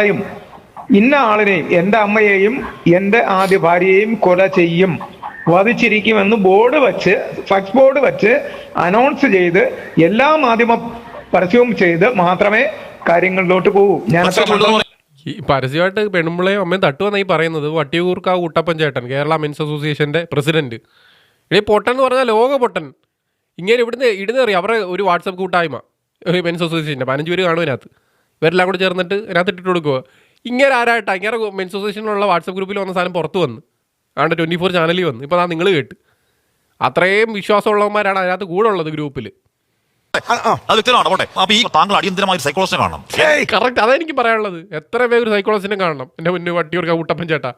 പറയും ഇന്ന ആളിനെയും എന്റെ അമ്മയെയും എന്റെ ആദ്യ ഭാര്യയെയും കൊല ചെയ്യും. വധിച്ചിരിക്കുമെന്ന് ബോർഡ് വച്ച് ഫ്ലക്സ് ബോർഡ് വച്ച് അനൗൺസ് ചെയ്ത് എല്ലാ മാധ്യമ പരസ്യവും ചെയ്ത് മാത്രമേ കാര്യങ്ങളിലോട്ട് പോകൂ ഞാൻ ഈ പരസ്യമായിട്ട് പെണ്ണുമ്പിളയും അമ്മയും തട്ടുവെന്നായി പറയുന്നത്. വട്ടിയൂർക്കാവ് കുട്ടപ്പൻ ചേട്ടൻ കേരള മെൻസ് അസോസിയേഷന്റെ പ്രസിഡന്റ്. ഇനി പൊട്ടൻ എന്ന് പറഞ്ഞാൽ ലോക പൊട്ടൻ. ഇങ്ങനെ ഇവിടുന്ന് ഇടുന്ന അറിയാം? അവരുടെ ഒരു വാട്സപ്പ് കൂട്ടായ്മ. മെൻസ് അസോസിയേഷന്റെ പതിനഞ്ച് പേര് കാണും ഇവരെല്ലാം കൂടെ ചേർന്നിട്ട് അതിനകത്ത് ഇട്ടിട്ട് കൊടുക്കുക ഇങ്ങനെ ആരായിട്ട്? ഇങ്ങനെ മെൻസ് അസോസിയേഷനിലുള്ള വാട്സപ്പ് ഗ്രൂപ്പിൽ വന്ന സാധനം പുറത്ത് വന്ന്. ആണ്ട് ട്വന്റി ഫോർ ചാനലിൽ വന്ന്. ഇപ്പോൾ അതാ നിങ്ങൾ കേട്ട്. അത്രയും വിശ്വാസമുള്ളവന്മാരാണ് അതിനകത്ത് കൂടെ ഉള്ളത് ഗ്രൂപ്പിൽ അത് വ്യക്തമാണ് പോട്ടെ അപ്പൊ ഈ താങ്കൾ അടിയന്തരമായ സൈക്കോളജിനെ കാണണം. കറക്റ്റ് അതെനിക്ക് പറയാനുള്ളത്. എത്ര പേര് സൈക്കോളജിനെ കാണണം? എന്റെ മുന്നേ വട്ടിയൂർക്ക കൂട്ടപ്പൻ ചേട്ടാ.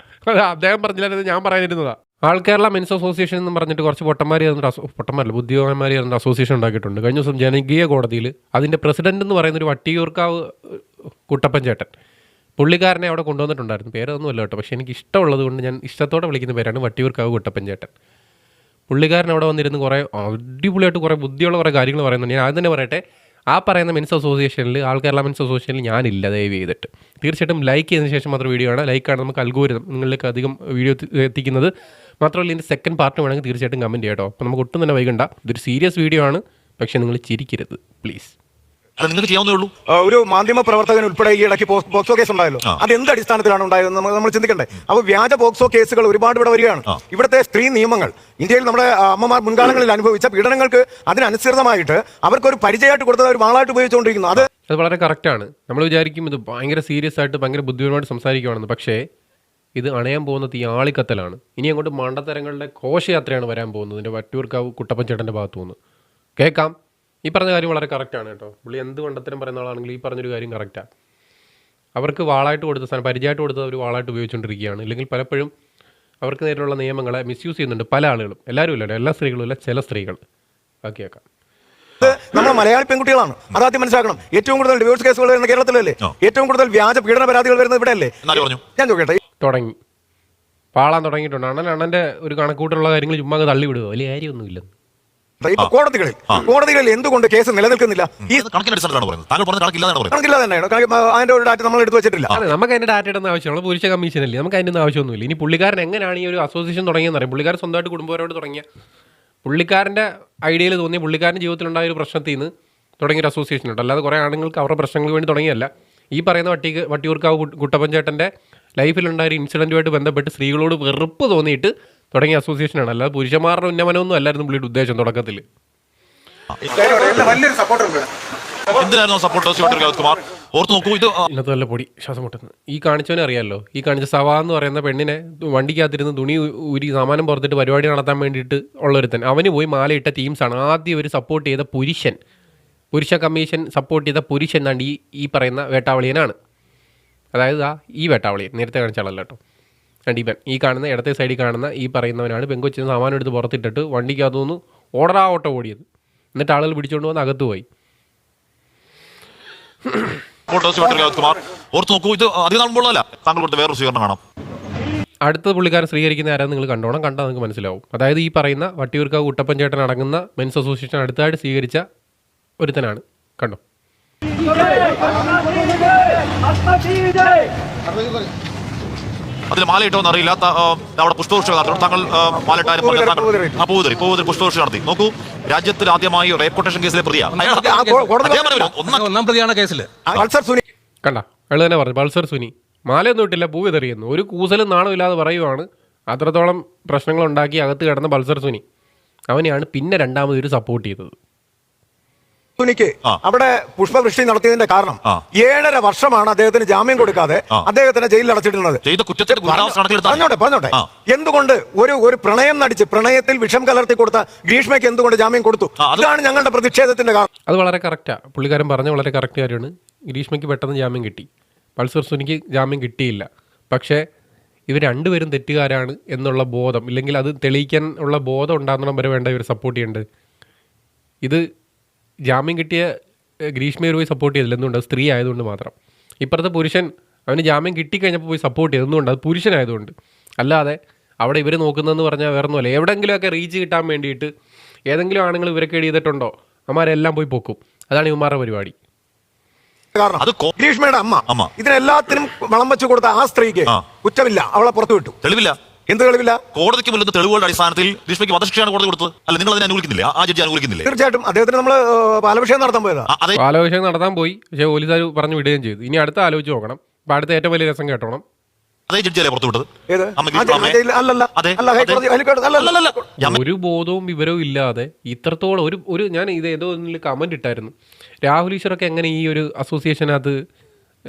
അദ്ദേഹം പറഞ്ഞില്ലായിരുന്നു ഞാൻ പറയാനിരുന്നതാ. ആൾ കേരള മെൻസ് അസോസിയേഷൻ എന്ന് പറഞ്ഞിട്ട് കുറച്ച് പൊട്ടന്മാർ ചേർന്നിട്ട് പൊട്ടന്മാരല്ല ബുദ്ധിമാന്മാർ ചേർന്നിട്ട് അസോസിയേഷൻ ഉണ്ടാക്കിയിട്ടുണ്ട്. കഴിഞ്ഞ ദിവസം ജനകീയ കോടതിയിൽ അതിന്റെ പ്രസിഡന്റ് എന്ന് പറയുന്ന ഒരു വട്ടിയൂർക്കാവ് കുട്ടപ്പൻ ചേട്ടൻ പുള്ളിക്കാരനെ അവിടെ കൊണ്ടുവന്നിട്ടുണ്ടായിരുന്നു. പേരൊന്നും അല്ല കേട്ടോ പക്ഷേ എനിക്ക് ഇഷ്ടമുള്ളത് കൊണ്ട് ഞാൻ ഇഷ്ടത്തോടെ വിളിക്കുന്ന പേരാണ് വട്ടിയൂർക്കാവ് കുട്ടപ്പൻ ചേട്ടൻ. പുള്ളിക്കാരൻ അവിടെ വന്നിരുന്ന് കുറേ അടിപൊളിയായിട്ട് കുറേ ബുദ്ധിയുള്ള കുറേ കാര്യങ്ങൾ പറയുന്നുണ്ട്. ഞാൻ ആദ്യം തന്നെ പറയട്ടെ ആ പറയുന്ന മെൻസ് അസോസിയേഷനിൽ ആൾ കേരള മെൻസ് അസോസിയേഷനിൽ ഞാനില്ല ദയവ് ചെയ്തിട്ട്. തീർച്ചയായിട്ടും ലൈക്ക് ചെയ്തതിന് ശേഷം മാത്രം വീഡിയോ ആണ്. ലൈക്കാണ് നമുക്ക് അൽഗോരിതം നിങ്ങളിലേക്ക് അധികം വീഡിയോ എത്തിക്കുന്നത്. മാത്രമല്ല ഇതിന്റെ സെക്കൻഡ് പാർട്ട് വേണമെങ്കിൽ തീർച്ചയായിട്ടും കമന്റ് ചെയ്യാം കേട്ടോ. അപ്പോൾ നമുക്ക് ഒട്ടും തന്നെ വൈകണ്ട. ഇതൊരു സീരിയസ് വീഡിയോ ആണ്. പക്ഷേ നിങ്ങൾ ചിരിക്കരുത് പ്ലീസ് അത് നിങ്ങൾക്ക് ചെയ്യാവുന്നേ ഉള്ളൂ. ഒരു മാധ്യമ പ്രവർത്തകൻ ഉൾപ്പെടെ ഈ ഇടയ്ക്ക് ബോക്സോ പോക്സോ കേസ് ഉണ്ടായല്ലോ. അത് എന്ത് അടിസ്ഥാനത്തിലാണ് ഉണ്ടായത് നമ്മൾ നമ്മൾ ചിന്തിക്കണ്ടേ? അപ്പൊ വ്യാജ ബോക്സോ കേസുകൾ ഒരുപാട് ഇവിടെ വരികയാണ്. ഇവിടുത്തെ സ്ത്രീ നിയമങ്ങൾ ഇന്ത്യയിൽ നമ്മുടെ അമ്മമാർ മുൻകാലങ്ങളിൽ അനുഭവിച്ച പീഡനങ്ങൾക്ക് അതിനനുസൃതമായിട്ട് അവർക്കൊരു പരിചയമായിട്ട് കൊടുത്തത് ഒരു വാളായിട്ട് ഉപയോഗിച്ചുകൊണ്ടിരിക്കുന്നു. അത് അത് വളരെ കറക്റ്റാണ് നമ്മൾ വിചാരിക്കും ഇത് ഭയങ്കര സീരിയസ് ആയിട്ട് ഭയങ്കര ബുദ്ധിപരമായിട്ട് സംസാരിക്കുകയാണെന്ന് പക്ഷേ ഇത് അണയാൻ പോകുന്നത് ഈ ആളിക്കത്തലാണ്. ഇനി അങ്ങോട്ട് മണ്ടത്തരങ്ങളുടെ ഘോഷയാത്രയാണ് വരാൻ പോകുന്നത്. ഇതിന്റെ വട്ടിയൂർക്കാവ് കുട്ടപ്പൻ ചേട്ടന്റെ ഭാഗത്തു നിന്ന് കേൾക്കാം. ഈ പറഞ്ഞ കാര്യം വളരെ കറക്റ്റാണ് കേട്ടോ. പുള്ളി എന്ത് കണ്ടത്തരം പറയുന്ന ആളാണെങ്കിൽ ഈ പറഞ്ഞൊരു കാര്യം കറക്റ്റാണ് അവർക്ക് വാളായിട്ട് കൊടുത്ത സാധനം പരിചയമായിട്ട് കൊടുത്തത് അവർ വാളായിട്ട് ഉപയോഗിച്ചുകൊണ്ടിരിക്കുകയാണ് ഇല്ലെങ്കിൽ പലപ്പോഴും അവർക്ക് നേരിലുള്ള നിയമങ്ങളെ മിസ്യൂസ് ചെയ്യുന്നുണ്ട് പല ആളുകളും. എല്ലാവരും ഇല്ല എല്ലാ സ്ത്രീകളും ഇല്ല ചില സ്ത്രീകൾ. ബാക്കി ആക്കാം ഇത് നമ്മുടെ മലയാളി പെൺകുട്ടികളാണ്. അതാദ്യം മനസ്സിലാക്കണം. ഏറ്റവും കൂടുതൽ ഡിവോഴ്സ് കേസുകൾ വരുന്ന കേരളത്തിലല്ലേ? ഏറ്റവും കൂടുതൽ വ്യാജ പീഡന പരാതികൾ വരുന്നത് ഇവിടെ അല്ലേ ഞാൻ ചോദിക്കട്ടെ. തുടങ്ങി. പാളാൻ തുടങ്ങിയിട്ടുണ്ട്. അണ്ണൻ അണ്ണന്റെ ഒരു കണക്കൂട്ടുള്ള കാര്യങ്ങൾ ചുമ്മാ തള്ളിവിടുക തള്ളി വിടുക വലിയ കാര്യമൊന്നുമില്ല ഇപ്പൊ കോടതികളിൽ കോടതികളിൽ എന്തുകൊണ്ട് കേസ് നിലനിൽക്കുന്നില്ല? ഈ ഇത് കണക്കിന്റെ അടിസ്ഥാനത്തിലാണ് പറയുന്നത്. താങ്കൾ പറഞ്ഞ കണക്കില്ലാതാണ് പറയുന്നത്. കണക്കില്ല തന്നെയാണ്. കാരണം, അതിന്റെ ഒരു ഡാറ്റ നമ്മൾ എടുത്തു വെച്ചിട്ടില്ല അതെ നമുക്ക് അതിന്റെ ഡാറ്റ ഇടുന്ന ആവശ്യമുള്ള പുരുഷ കമ്മീഷൻ അല്ലേ? നമുക്ക് അതിന്റെ ആവശ്യമൊന്നുമില്ല. ഇനി പുള്ളിക്കാരൻ എങ്ങനെയാണ് ഈ ഒരു അസോസിയേഷൻ തുടങ്ങിയെന്ന് അറിയാം. പുള്ളിക്കാരൻ സ്വന്തമായിട്ട് കുടുംബപരമായിട്ട് തുടങ്ങിയ പുള്ളിക്കാരന്റെ ഐഡിയയിൽ തോന്നിയ പുള്ളിക്കാരന്റെ ജീവിതത്തിലുണ്ടായ ഒരു പ്രശ്നത്തിൽ നിന്ന് തുടങ്ങിയ ഒരു അസോസിയേഷൻ ഉണ്ട്. അല്ലാതെ കുറേ ആണുങ്ങൾക്ക് അവരുടെ പ്രശ്നങ്ങൾക്ക് വേണ്ടി തുടങ്ങിയല്ല ഈ പറയുന്ന വട്ടി വട്ടിയൂർക്കാവ് കുട്ടപ്പഞ്ചേട്ടന്റെ കുട്ടപ്പൻ ചേട്ടന്റെ ലൈഫിലുണ്ടായ ഒരു ഇൻസിഡന്റുമായിട്ട് ബന്ധപ്പെട്ട് സ്ത്രീകളോട് വെറുപ്പ് തോന്നിയിട്ട് തുടങ്ങിയ അസോസിയേഷനാണ് അല്ലാതെ പുരുഷന്മാരുടെ ഉന്നമനമൊന്നും അല്ലായിരുന്നു പുള്ളിയുടെ ഉദ്ദേശം തുടക്കത്തിൽ. വലിയൊരു സപ്പോർട്ട് എന്തിനായിരുന്നു സപ്പോർട്ട് ശിവട്ടർ കുമാർ? ഓർത്ത് നോക്കൂ ഇത് ആ, ഇന്നത്തെ നല്ല പൊടി ശ്വാസം മുട്ടുന്നു ഈ കാണിച്ചവനെ അറിയാമല്ലോ ഈ കാണിച്ച സവാ എന്ന് പറയുന്ന പെണ്ണിനെ വണ്ടിക്കകത്തിരുന്ന് തുണി ഊരി സാമാനം പുറത്തിട്ട് പരിപാടി നടത്താൻ വേണ്ടിയിട്ട് ഉള്ളൊരുത്തൻ. അവന് പോയി മാലയിട്ട ടീംസാണ് ആദ്യം ഒരു സപ്പോർട്ട് ചെയ്ത പുരുഷൻ. പുരുഷ കമ്മീഷൻ സപ്പോർട്ട് ചെയ്ത പുരുഷൻ എന്നാണ് ഈ ഈ പറയുന്ന വേട്ടാവളിയനാണ്. അതായത് ആ ഈ വേട്ടാവളിയൻ. നേരത്തെ കാണിച്ചാളല്ലോ കേട്ടോ. രണ്ട് ഇവൻ ഈ കാണുന്ന ഇടത്തെ സൈഡിൽ കാണുന്ന ഈ പറയുന്നവനാണ്. പെങ്കൊച്ചിന് സാമാനം എടുത്ത് പുറത്തിട്ടിട്ട് വണ്ടിക്കകത്തു നിന്ന് ഓടറാ ഓട്ടം ഓടിയത്. എന്നിട്ട് ആളുകൾ പിടിച്ചുകൊണ്ട് വന്ന് അകത്ത് പോയി. സപ്പോർട്ട് കുമാർ ഓർത്ത് ഇത് അധികം നാൾ താങ്കൾ കൊടുത്ത വേറൊരു സ്വീകരണം കാണാം. അടുത്ത പുള്ളിക്കാരൻ സ്വീകരിക്കുന്ന ആരാ നിങ്ങൾ കണ്ടോണം. കണ്ടാൽ നിങ്ങൾക്ക് മനസ്സിലാവും. അതായത് ഈ പറയുന്ന വട്ടിയൂർക്കാവ് കുട്ടപ്പൻ ചേട്ടൻ അടങ്ങുന്ന മെൻസ് അസോസിയേഷൻ അടുത്തായിട്ട് സ്വീകരിച്ച ഒരുത്തനാണ്. കണ്ടോ? അതിൽ മാലയിട്ടോന്ന് അറിയില്ല അവിടെ പുഷ്പവൃഷ്ടി നടത്തണം താങ്കൾ മാലയിട്ടാരും. ആ പൂവുതറി പൂവുതറി പുഷ്പവൃഷ്ടി നടത്തി. നോക്കൂ രാജ്യത്തിൽ ആദ്യമായി റേപ്പ് കൊട്ടേഷൻ കേസിലെ. പ്രതിയാണ് കേസിൽ കണ്ട അയാൾ തന്നെ പറഞ്ഞു പൾസർ സുനി. മാലയൊന്നും ഇട്ടില്ല പൂവ് വിതറിയുന്നു. ഒരു കൂസലും നാണമില്ലാതെ ഇല്ലാതെ പറയുവാണ് അത്രത്തോളം പ്രശ്നങ്ങൾ ഉണ്ടാക്കി അകത്ത് കിടന്ന പൾസർ സുനി. അവനെയാണ് പിന്നെ രണ്ടാമത് ഒരു സപ്പോർട്ട് ചെയ്തത്. ആ. അവിടെ പുഷ്പവൃഷ്ടി നടത്തിയതിന്റെ കാരണം. ഏഴര വർഷമാണ് അദ്ദേഹത്തിന് ജാമ്യം കൊടുക്കാതെ അദ്ദേഹത്തിന് ജയിലിൽ അടച്ചിട്ടുള്ളത്. പറഞ്ഞോട്ടെ പറഞ്ഞോട്ടെ. എന്തുകൊണ്ട് ഒരു ഒരു പ്രണയം നടിച്ച് പ്രണയത്തിൽ വിഷം കലർത്തി കൊടുത്ത ഗ്രീഷ്മയ്ക്ക് എന്തുകൊണ്ട് ജാമ്യം കൊടുത്തു? അതാണ് ഞങ്ങളുടെ പ്രതിഷേധത്തിന്റെ കാരണം. അത് വളരെ കറക്റ്റാ പുള്ളിക്കാരൻ പറഞ്ഞ വളരെ കറക്റ്റ് കാര്യമാണ്. ഗ്രീഷ്മയ്ക്ക് പെട്ടെന്ന് ജാമ്യം കിട്ടി. പൾസർ സുനിക്ക് ജാമ്യം കിട്ടിയില്ല. പക്ഷേ ഇവർ രണ്ടുപേരും തെറ്റുകാരാണ് എന്നുള്ള ബോധം ഇല്ലെങ്കിൽ അത് തെളിയിക്കാൻ ഉള്ള ബോധം ഉണ്ടാകുന്നിടം വരെ വേണ്ട ഇവർ സപ്പോർട്ട് ചെയ്യേണ്ടത്. ഇത് ജാമ്യം കിട്ടിയ ഗ്രീഷ്മയെ പോയി സപ്പോർട്ട് ചെയ്തില്ല. എന്തുകൊണ്ട്? അത് സ്ത്രീ ആയതുകൊണ്ട് മാത്രം. ഇപ്പുറത്തെ പുരുഷൻ അവന് ജാമ്യം കിട്ടിക്കഴിഞ്ഞപ്പോൾ പോയി സപ്പോർട്ട് ചെയ്തു. എന്തുകൊണ്ട്? അത് പുരുഷനായതുകൊണ്ട് അല്ലാതെ അവിടെ ഇവർ നോക്കുന്നതെന്ന് പറഞ്ഞാൽ വേറെ ഒന്നുമല്ല എവിടെയെങ്കിലുമൊക്കെ റീച്ച് കിട്ടാൻ വേണ്ടിയിട്ട് ഏതെങ്കിലും ആണുങ്ങൾ ഇവരൊക്കെ ചെയ്തിട്ടുണ്ടോ? അവന്മാരെല്ലാം പോയി പൊക്കും. അതാണ് ഇവന്മാരുടെ പരിപാടി. കാരണം അത് ഗ്രീഷ്മയുടെ അമ്മ. അമ്മ. ഇതിനെല്ലാത്തിനും വളം വെച്ച് കൊടുത്ത ആ സ്ത്രീക്ക്. കുറ്റമില്ല. അവളെ പുറത്തു വിട്ടു. തെളിവില്ല. എന്ത് തെളിവില്ല? കോടതിക്ക് മുന്നിൽ തെളിവുകളുടെ അടിസ്ഥാനത്തിൽ രശ്മിക്ക് വധശിക്ഷയാണ് കോടതി കൊടുത്തത്. അല്ല നിങ്ങൾ അതിനെ അനുകൂലിക്കുന്നില്ല? ആ ജഡ്ജി അനുകൂലിക്കുന്നില്ല? തീർച്ചയായിട്ടും. അദ്ദേഹത്തിന് നമ്മൾ പാലഭിഷേകം നടത്താൻ പോയതാ. അതെ. ആലോചന നടത്താൻ പോയി. പക്ഷേ പോലീസുകാർ പറഞ്ഞു വിടുകയും ചെയ്തു. ഇനി അടുത്ത ആലോചിച്ച് നോക്കണം. അപ്പൊ അടുത്ത ഏറ്റവും വലിയ രസം കേട്ടോണം. അതേ ജഡ്ജിയല്ലേ പുറത്തു വിട്ടത്? ഏത്? അമ്മ ആ ഗ്രീഷ്മ അമ്മയെ- ജയിൽ- അല്ലല്ല. അതെ, അല്ല ഹൈക്കോടതി ഹൈക്കോടതി അല്ലല്ല. അല്ലല്ല ഒരു ബോധവും വിവരവും ഇല്ലാതെ ഇത്രത്തോളം ഒരു ഒരു ഞാൻ ഇത് ഏതോ കമന്റ് ഇട്ടായിരുന്നു. രാഹുൽ ഈശ്വറൊക്കെ എങ്ങനെ ഈ ഒരു അസോസിയേഷനകത്ത്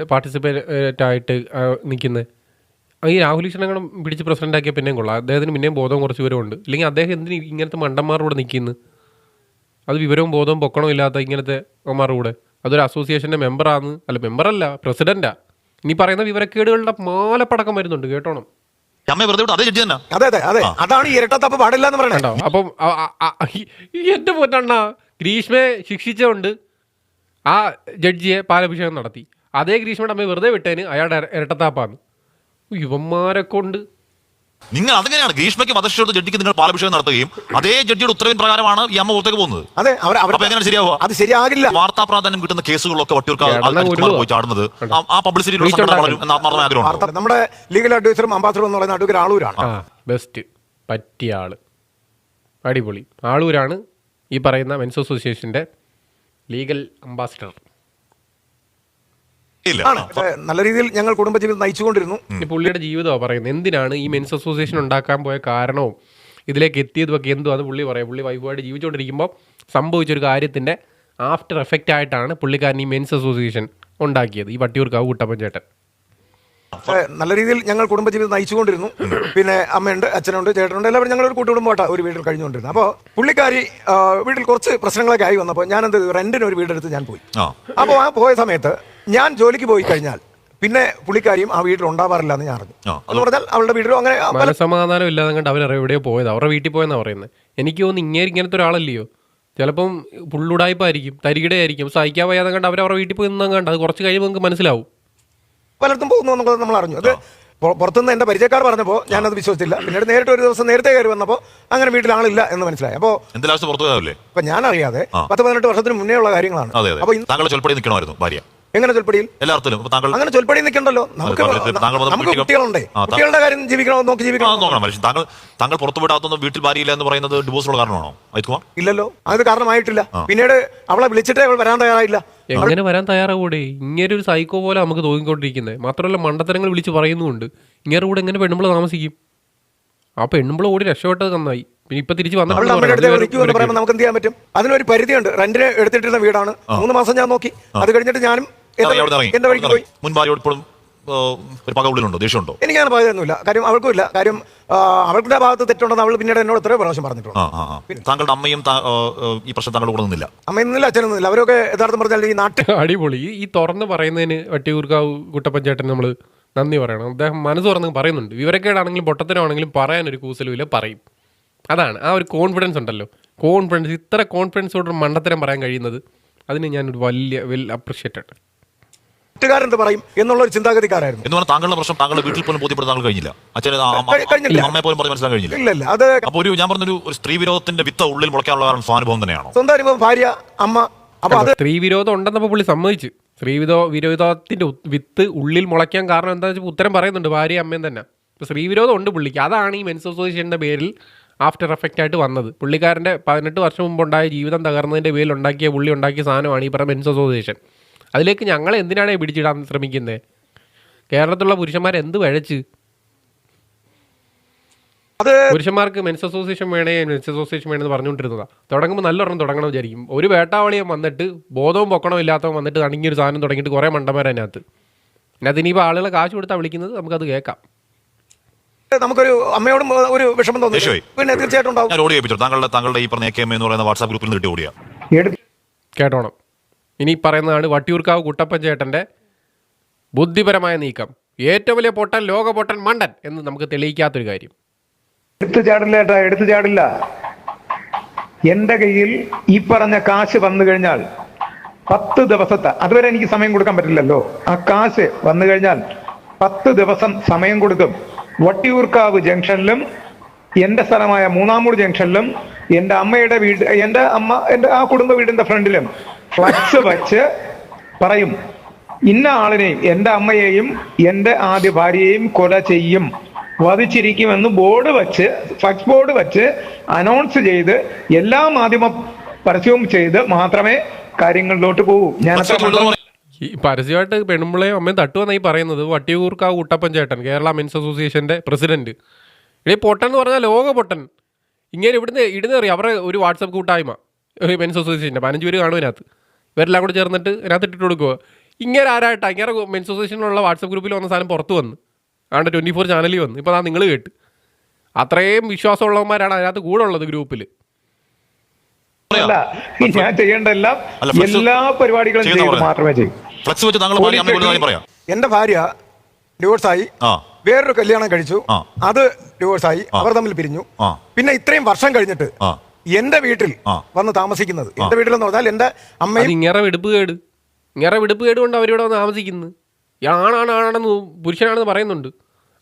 പാർട്ടിസിപ്പേറ്റ് ആയിട്ട് നിൽക്കുന്നത് ഈ രാഹുൽ ഈശ്വരങ്ങളും പിടിച്ച് പ്രസിഡന്റ് ആക്കിയ പിന്നെയും കൊള്ളാം. അദ്ദേഹത്തിന് പിന്നെയും ബോധം കുറച്ച് വിവരമുണ്ട് ഇല്ലെങ്കിൽ അദ്ദേഹം എന്തിന് ഇങ്ങനത്തെ മണ്ടന്മാരുടെ കൂടെ നിൽക്കുന്നു അത് വിവരവും ബോധവും പൊക്കണവും ഇല്ലാത്ത ഇങ്ങനത്തെ അവന്മാരുടെ കൂടെ. അതൊരു അസോസിയേഷന്റെ മെമ്പറാന്ന് അല്ല മെമ്പറല്ല പ്രസിഡന്റാ ഇനി പറയുന്ന വിവരക്കേടുകളുടെ മാലപ്പടക്കം വരുന്നുണ്ട് കേട്ടോണം. അതേ ജഡ്ജി തന്നെ. അതെ അതെ അതെ. അതാണ് ഈ ഇരട്ടത്തപ്പ് പാടില്ല എന്ന് പറയണേ. അപ്പം എന്റെ പൊന്നണ്ണ ഗ്രീഷ്മയെ ശിക്ഷിച്ചുകൊണ്ട് ആ ജഡ്ജിയെ പാലഭിഷേകം നടത്തി. അതേ ഗ്രീഷ്മയുടെ അമ്മയെ വെറുതെ വിട്ടേന് അയാളുടെ ഇര- ഇരട്ടത്താപ്പാന്ന്. ഇവന്മാരെ കൊണ്ട്. നിങ്ങൾ അതെങ്ങനെയാണ് ഗ്രീഷ്മയ്ക്ക് വധശിക്ഷ ജഡ്ജിക്ക് നിങ്ങൾ പാലഭിഷേകം നടത്തുകയും അതേ ജഡ്ജിയുടെ ഉത്തരവിൻ പ്രകാരമാണ് ഈ അമ്മ പുറത്തേക്ക് പോകുന്നത്? അതെ അവർ അവർ അപ്പൊ എങ്ങനെ ശരിയാവുക? അത് ശരിയാകില്ല. വാർത്താ പ്രാധാന്യം കിട്ടുന്ന കേസുകളൊക്കെ വട്ടിയൂർക്ക് കേരളം ഉരുളുവാ. പോയി ചാടുന്നത്. ആ- പബ്ലിസിറ്റി എന്ന ആത്മാർത്ഥമായ ആഗ്രഹം നമ്മുടെ ലീഗൽ അഡ്വൈസറും അംബാസഡറും എന്ന് പറയുന്ന അഡ്വക്കേറ്റ് ആളൂരാണ്. ബെസ്റ്റ് പറ്റിയ ആൾ. അടിപൊളി. ആളൂരാണ് ഈ പറയുന്ന മെൻസ് അസോസിയേഷന്റെ ലീഗൽ അംബാസിഡർ നല്ല രീതിയിൽ ഞങ്ങൾ കുടുംബജീവിതം നയിച്ചുകൊണ്ടിരുന്നു. പുള്ളിയുടെ ജീവിതമാണ് പറയുന്നത്. എന്തിനാണ് ഈ മെൻസ് അസോസിയേഷൻ ഉണ്ടാക്കാൻ പോയ കാരണവും ഇതിലേക്ക് എത്തിയതുമൊക്കെ എന്തോ അത് പുള്ളി പറയാം. പുള്ളി വൈഫുമായിട്ട് ജീവിച്ചുകൊണ്ടിരിക്കുമ്പോൾ സംഭവിച്ചൊരു കാര്യത്തിന്റെ ആഫ്റ്റർ എഫക്റ്റ് ആയിട്ടാണ് പുള്ളിക്കാരൻ ഈ മെൻസ് അസോസിയേഷൻ ഉണ്ടാക്കിയത്. ഈ വട്ടിയൂർക്കാവ് കുട്ടപ്പൻ ചേട്ടൻ നല്ല രീതിയിൽ ഞങ്ങൾ കുടുംബജീവിതം നയിച്ചുകൊണ്ടിരുന്നു. പിന്നെ അമ്മയുണ്ട് അച്ഛനുണ്ട് ചേട്ടനുണ്ട് എല്ലാവരും ഞങ്ങൾ ഒരു കൂട്ടുകുടുംബമായിട്ടാണ് ഒരു വീട്ടിൽ കഴിഞ്ഞുകൊണ്ടിരുന്നു അപ്പോൾ പുള്ളിക്കാരി വീട്ടിൽ കുറച്ച് പ്രശ്നങ്ങളൊക്കെ ആയി വന്നപ്പോൾ ഞാനെന്ത് റെന്റിന് ഒരു വീടെടുത്ത് ഞാൻ പോയി. അപ്പോൾ ആ പോയ സമയത്ത് ഞാൻ ജോലിക്ക് പോയി കഴിഞ്ഞാൽ പിന്നെ പുള്ളിക്കാരിയും ആ വീട്ടിൽ ഉണ്ടാവാറില്ല എന്ന് ഞാൻ അറിഞ്ഞു. എന്ന് പറഞ്ഞാൽ അവളുടെ വീട്ടിലും അങ്ങനെ പല മനസമാധാനം ഇല്ലാതെ കണ്ട് അവർ എവിടെയോ പോയത്. അവരുടെ വീട്ടിൽ പോയെന്ന് പറയുന്നത്. എനിക്ക് തോന്നുന്നു ഇങ്ങനെ ഇങ്ങനത്തെ ഒരാളല്ലയോ? ചിലപ്പം പുള്ളുടായ്പായിരിക്കും തരികിടെ ആയിരിക്കും സഹിക്കാൻ വയ്യാതെ കണ്ട് അവർ അവരുടെ വീട്ടിൽ പോയി നിന്നാൽ കണ്ട് അത് കുറച്ച് കഴിയുമ്പോൾ നമുക്ക് മനസ്സിലാവും. പലർത്തും പോകുന്നു എന്നുള്ളത് നമ്മൾ അറിഞ്ഞു. അത് പുറ- പുറത്തുനിന്ന് എന്റെ പരിചയക്കാർ പറഞ്ഞപ്പോൾ ഞാനത് വിശ്വസിച്ചില്ല. പിന്നീട് നേരിട്ട് ഒരു ദിവസം നേരത്തെ കയറി വന്നപ്പോൾ അങ്ങനെ വീട്ടിൽ ആളില്ല എന്ന് മനസ്സിലായി. അപ്പോൾ ഇപ്പൊ ഞാൻ അറിയാതെ. പത്ത് പതിനെട്ട് വർഷത്തിന് മുന്നേ ഉള്ള കാര്യങ്ങളാണ്. അപ്പോൾ താങ്കളുടെ ചൊൽപ്പടി നിൽക്കണമായിരുന്നു ഭാര്യ. എങ്ങനെ ചൊൽപ്പടിയിൽ? എല്ലാർത്തും താങ്കൾ അങ്ങനെ ചൊൽപ്പടിയിൽ നിൽക്കണ്ടല്ലോ. നമുക്ക് കുട്ടികളുണ്ട്. കുട്ടികളുടെ കാര്യം ജീവിക്കണോ? നോക്കി ജീവിക്കണം? നോക്കണം. താങ്കൾ താങ്കൾ പുറത്തു വിടാത്തൊന്നും വീട്ടിൽ ഭാര്യയില്ല എന്ന് പറയുന്നത് ഡിവോഴ്സുള്ള കാരണമാണോ? അയക്കുമാർ ഇല്ലല്ലോ. അത് കാരണമായിട്ടില്ല. പിന്നീട് അവളെ വിളിച്ചിട്ടേ അവൾ വരാൻ തയ്യാറായില്ല. എങ്ങനെ വരാൻ തയ്യാറാവൂടെ? ഇങ്ങനെ ഒരു സൈക്കോ പോലെ നമുക്ക് തോന്നിക്കൊണ്ടിരിക്കുന്നത് മാത്രമല്ല മണ്ടത്തരങ്ങൾ വിളിച്ച് പറയുന്നുമുണ്ട്. ഇങ്ങനെ കൂടെ എങ്ങനെ പെണ്ണുമ്പോൾ താമസിക്കും? ആ പെണ്ണുമ്പോൾ ഓടി രക്ഷപ്പെട്ടത് നന്നായി. പിന്നെ ഇപ്പൊ തിരിച്ചു വന്നു നമുക്ക് എന്ത് ചെയ്യാൻ പറ്റും? അതിനൊരു പരിധിയുണ്ട്. റെന്റിന് എടുത്തിട്ടിരുന്ന വീടാണ്. മൂന്ന് മാസം ഞാൻ നോക്കി. അത് കഴിഞ്ഞിട്ട് ഞാനും എന്റെ- വഴിക്ക് പോയി? ഇപ്പോഴും ഒരു പക ഉള്ളിലുണ്ടോ ദേഷ്യമുണ്ടോ? എനിക്കങ്ങനെ പറയുന്നില്ല കാര്യം അവൾക്കും ഇല്ല കാര്യം അവളുടെ ഭാഗത്ത് തെറ്റുണ്ടെന്ന് അവൾ പിന്നീട് എന്നോട് എത്രയോ പ്രാവശ്യം പറഞ്ഞിട്ടുണ്ട്. താങ്കളുടെ അമ്മയും ഈ പ്രശ്നം താങ്കളുടെ കൂടെ നിന്നില്ല? അമ്മയൊന്നുമില്ല അച്ഛനൊന്നുമില്ല. അവരൊക്കെ യഥാർത്ഥം പറഞ്ഞാൽ ഈ നാട്ടിൽ അടിപൊളി. ഈ- തുറന്ന് പറയുന്നതിന് വട്ടിയൂർക്കാവ് കുട്ടപ്പഞ്ചേട്ടൻ നമ്മൾ നന്ദി പറയണം. അദ്ദേഹം മനസ്സ് തുറന്ന് പറയുന്നുണ്ട്. വിവരക്കേടാണെങ്കിലും പൊട്ടത്തരമാണെങ്കിലും പറയാൻ ഒരു കൂസലുമില്ല പറയും. അതാണ്. ആ ഒരു കോൺഫിഡൻസ് ഉണ്ടല്ലോ. കോൺഫിഡൻസ് ഇത്ര കോൺഫിഡൻസോട് മണ്ടത്തരം പറയാൻ കഴിയുന്നത് അതിന് ഞാനൊരു വലിയ വെൽ അപ്രിഷ്യേറ്റഡ് വീട്ടുകാരെന്ത് പറയും എന്നുള്ള ഒരു ചിന്താഗതിക്കാരായിരുന്നു. എന്ന് പറഞ്ഞാൽ താങ്കളുടെ പ്രശ്നം താങ്കളുടെ വീട്ടിൽ പോലും ബോധ്യപ്പെടുത്താൻ താങ്കൾ കഴിഞ്ഞില്ല. അച്ഛന് കഴിഞ്ഞില്ല. അമ്മയെ പോലും പറഞ്ഞ് മനസ്സിലാക്കാൻ കഴിഞ്ഞില്ല. ഇല്ല ഇല്ല അത് അപ്പൊ ഒരു ഞാൻ പറഞ്ഞൊരു ഒരു സ്ത്രീ വിരോധത്തിന്റെ വിത്ത ഉള്ളിൽ മുളയ്ക്കാനുള്ള കാരണം സ്വാനുഭവം തന്നെയാണ്? സ്വന്തം അനുഭവം ഭാര്യ അമ്മ. അപ്പൊ അത് സ്ത്രീ വിരോധം ഉണ്ടെന്നപ്പോ പുള്ളി സമ്മതിച്ചു. സ്ത്രീ വിരോ വിരോധത്തിന്റെ വിത്ത് ഉള്ളിൽ മുളയ്ക്കാൻ കാരണം എന്താ വെച്ചാൽ ഉത്തരം പറയുന്നുണ്ട് ഭാര്യ അമ്മയും തന്നെ. ഇപ്പൊ സ്ത്രീ വിരോധം ഉണ്ട് പുള്ളിക്ക്. അതാണ് ഈ മെൻസ് അസോസിയേഷന്റെ പേരിൽ ആഫ്റ്റർ എഫക്റ്റ് ആയിട്ട് വന്നത്. പുള്ളിക്കാരന്റെ പതിനെട്ട് വർഷം മുമ്പ് ഉണ്ടായ ജീവിതം തകർന്നതിന്റെ പേരിൽ ഉണ്ടാക്കിയ പുള്ളി ഉണ്ടാക്കിയ സാധനമാണ് ഈ പറഞ്ഞ മെൻസ് അസോസിയേഷൻ. അതിലേക്ക് ഞങ്ങൾ എന്തിനാണ് പിടിച്ചിടാൻ ശ്രമിക്കുന്നത് കേരളത്തിലുള്ള പുരുഷന്മാർ എന്ത് വഴച്ച്? അത് പുരുഷന്മാർക്ക് മെൻസ് അസോസിയേഷൻ വേണേ മെൻസ് അസോസിയേഷൻ വേണമെന്ന് പറഞ്ഞുകൊണ്ടിരുന്നതാ. തുടങ്ങുമ്പോൾ നല്ലൊരെണ്ണം തുടങ്ങണം വിചാരിക്കും. ഒരു വേട്ടാവളിയും വന്നിട്ട് ബോധവും പൊക്കണവും ഇല്ലാത്തവൻ വന്നിട്ട് ഒരു സാധനം തുടങ്ങിയിട്ട് കുറേ മണ്ടന്മാരതിനകത്ത് അതിനകത്ത്. അതിനിപ്പോൾ ഇനിയിപ്പോൾ ആളുകളെ കാശ് കൊടുത്താൽ വിളിക്കുന്നത് നമുക്കത് കേൾക്കാം. നമുക്കൊരു അമ്മയോടും ഒരു വിഷമം തോന്നി. പിന്നെ തീർച്ചയായിട്ടും ഉണ്ടാവും. ഞാൻ ഓടി ഏൽപ്പിച്ചു താങ്കളുടെ താങ്കളുടെ ഈ പറഞ്ഞ എന്ന് പറയുന്ന വാട്സാപ്പ് ഗ്രൂപ്പിൽ നിന്ന് കിട്ടിയ ഓടിയാ കേട്ടോണം. ഇനി പറയുന്നതാണ് വട്ടിയൂർക്കാവ് കുട്ടപ്പൻ ചേട്ടന്റെ ബുദ്ധിപരമായ നീക്കം. ഏറ്റവും വലിയ പൊട്ടൻ ലോക പൊട്ടൻ മണ്ടൻ എന്ന് നമുക്ക് തെളിയിക്കാത്തൊരു കാര്യം. എടുത്തു ചാടില്ല ഏട്ടാ എടുത്തു ചാടില്ല. എന്റെ കയ്യിൽ ഈ പറഞ്ഞ കാശ് വന്നു കഴിഞ്ഞാൽ പത്ത് ദിവസത്തെ അതുവരെ എനിക്ക് സമയം കൊടുക്കാൻ പറ്റില്ലല്ലോ. ആ കാശ് വന്നു കഴിഞ്ഞാൽ പത്ത് ദിവസം സമയം കൊടുക്കും. വട്ടിയൂർക്കാവ് ജംഗ്ഷനിലും എന്റെ സ്ഥലമായ മൂന്നാമൂട് ജംഗ്ഷനിലും എന്റെ അമ്മയുടെ വീട് എന്റെ അമ്മ എന്റെ ആ കുടുംബ വീടിന്റെ ഫ്രണ്ടിലും ഫ്ലക്സ് വച്ച് പറയും. ഇന്ന ആളിനെയും എന്റെ അമ്മയെയും എന്റെ ആദ്യ ഭാര്യയെയും കൊല ചെയ്യും. വധിച്ചിരിക്കുമെന്ന് ബോർഡ് വച്ച് ഫ്ലക്സ് ബോർഡ് വച്ച് അനൗൺസ് ചെയ്ത് എല്ലാ മാധ്യമ പരസ്യവും ചെയ്ത് മാത്രമേ കാര്യങ്ങളിലോട്ട് പോകൂ ഞാൻ ഈ പരസ്യമായിട്ട് പെണ്ണുമ്പിളയും അമ്മയും തട്ടുവെന്നായി പറയുന്നത് വട്ടിയൂർക്കാവ് കുട്ടപ്പൻ ചേട്ടൻ കേരള മെൻസ് അസോസിയേഷന്റെ പ്രസിഡന്റ്. ഇനി പൊട്ടൻ എന്ന് പറഞ്ഞാൽ ലോക പൊട്ടൻ. ഇങ്ങനെ ഇവിടുന്ന് ഇടുന്ന അറിയാം? അവരുടെ ഒരു വാട്സപ്പ് കൂട്ടായ്മ. മെൻസ് അസോസിയേഷന്റെ പതിനഞ്ച് പേര് കാണും ഇവരെല്ലാം കൂടെ ചേർന്നിട്ട് അതിനകത്ത് ഇട്ടിട്ട് കൊടുക്കുക ഇങ്ങനെ ആരായിട്ടാ? ഇങ്ങനെ മെൻസ് അസോസിയേഷനിലുള്ള വാട്സപ്പ് ഗ്രൂപ്പിൽ വന്ന സാധനം പുറത്ത് വന്ന്. ആണ്ട് ട്വന്റി ഫോർ ചാനലിൽ വന്ന്. ഇപ്പോൾ അതാ നിങ്ങൾ കേട്ട്. അത്രയും വിശ്വാസമുള്ളവന്മാരാണ് അതിനകത്ത് കൂടെ ഉള്ളത് ഗ്രൂപ്പിൽ അല്ല ഞാൻ ചെയ്യേണ്ട എല്ലാം എല്ലാ പരിപാടികളും ചെയ്ത് മാത്രമേ ചെയ്യൂ. എന്റെ ഭാര്യ ഡിവോഴ്സായി. ആ. വേറൊരു കല്യാണം കഴിച്ചു. അത് ഡിവോഴ്സായി. ആയി അവർ തമ്മിൽ പിരിഞ്ഞു. ആ. പിന്നെ ഇത്രയും വർഷം കഴിഞ്ഞിട്ട് ആ. എന്റെ വീട്ടിൽ. വന്ന് താമസിക്കുന്നത്. എന്റെ വീട്ടിൽ എന്ന് പറഞ്ഞാൽ എന്റെ അമ്മയും ഇങ്ങനെ വെടുപ്പ് കേട്. ഇങ്ങനെ വെടുപ്പ് കേട് കൊണ്ട് അവരിവിടെ വന്ന് താമസിക്കുന്നത്. ആണാണ് ആണാണെന്ന് പുരുഷനാണെന്ന് പറയുന്നുണ്ട്.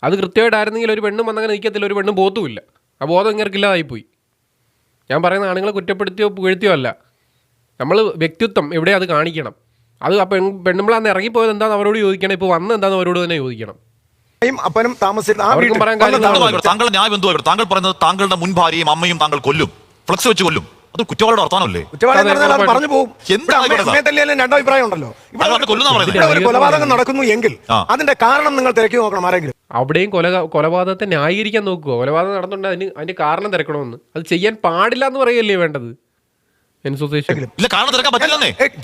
അത് കൃത്യമായിട്ട് കൃത്യമായിട്ടായിരുന്നെങ്കിൽ ഒരു പെണ്ണും വന്നങ്ങനെ നിൽക്കത്തില്ല ഒരു പെണ്ണും ബോധവുമില്ല ആ ബോധം ഇങ്ങർക്ക് പോയി ഞാൻ പറയുന്ന ആണുങ്ങളെ കുറ്റപ്പെടുത്തിയോ പുകഴ്ത്തിയോ അല്ല. നമ്മൾ വ്യക്തിത്വം എവിടെ അത് കാണിക്കണം. അത് ആ പെൺ പെണ്ണുമ്പളാന്ന് ഇറങ്ങിപ്പോയത് എന്താണെന്ന് അവരോട് ചോദിക്കണം. ഇപ്പോൾ വന്ന് എന്താണെന്ന് അവരോട് തന്നെ ചോദിക്കണം. അപ്പനും കാര്യങ്ങൾ താങ്കൾ താമസിച്ചു. താങ്കളുടെ ന്യായ താങ്കൾ പറയുന്നത് താങ്കളുടെ മുൻ ഭാര്യയും അമ്മയും താങ്കൾ കൊല്ലും. ഫ്ലക്സ് വെച്ച് കൊല്ലും. അത് കുറ്റവാളിയുടെ വർത്താനല്ലേ കുറ്റവാളി. പറഞ്ഞു പോകും. എന്താണ് ഇവിടെ അമ്മ- ഇവിടെ അമ്മയെ തല്ലിയാലും ഉണ്ടല്ലോ. ഇവിടെ അത് പറയുന്നത്. ഇവിടെ ഒരു കൊലപാതകം നടക്കുന്നു എങ്കിൽ ആ. അതിന്റെ കാരണം നിങ്ങൾ തിരക്കി നോക്കണം ആരെങ്കിലും. അവിടെയും കൊല കൊലപാതകത്തെ ന്യായീകരിക്കാൻ നോക്കുക. കൊലപാതകം നടന്നുണ്ടെങ്കിൽ അതിന് അതിന്റെ കാരണം തിരക്കണമെന്ന്. അത് ചെയ്യാൻ പാടില്ല എന്ന് പറയല്ലേ വേണ്ടത്?